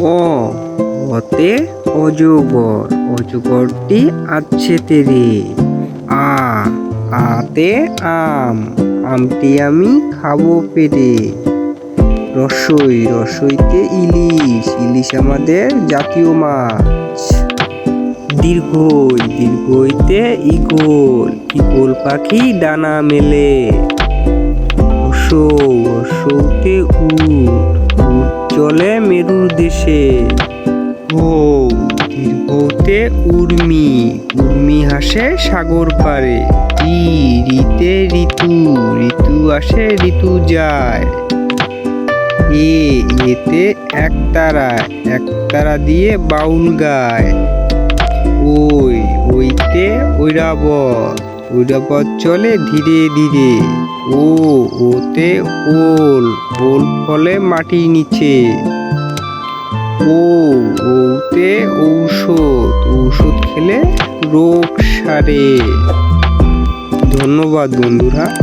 অ অতে অজগর, অজগরটি আছে তেরে। আ আতে আম, আমটি আমি খাব পেরে। রসই, রসইতে ইলিশ ইলিশ আমাদের জাতীয় মাছ। দীর্ঘই, দীর্ঘইতে ইগল ইগল পাখি ডানা মেলে। অসৌ অসৌতে উট চলে মেরুর দেশে। ও, দীর্ঘতে উর্মি উর্মি হাসে সাগর পারে রি রিতে ঋতু ঋতু আসে ঋতু যায়। এ, এতে একতারা একতারা দিয়ে বাউল গায়। ওই, ওইতে ঐরাবত ঐরাবত চলে ধীরে ধীরে। ও, ওতে ওল ওল ফলে মাটির নিচে। ও, ওতে ঔষধ ঔষধ খেলে রোগ সারে। ধন্যবাদ বন্ধুরা।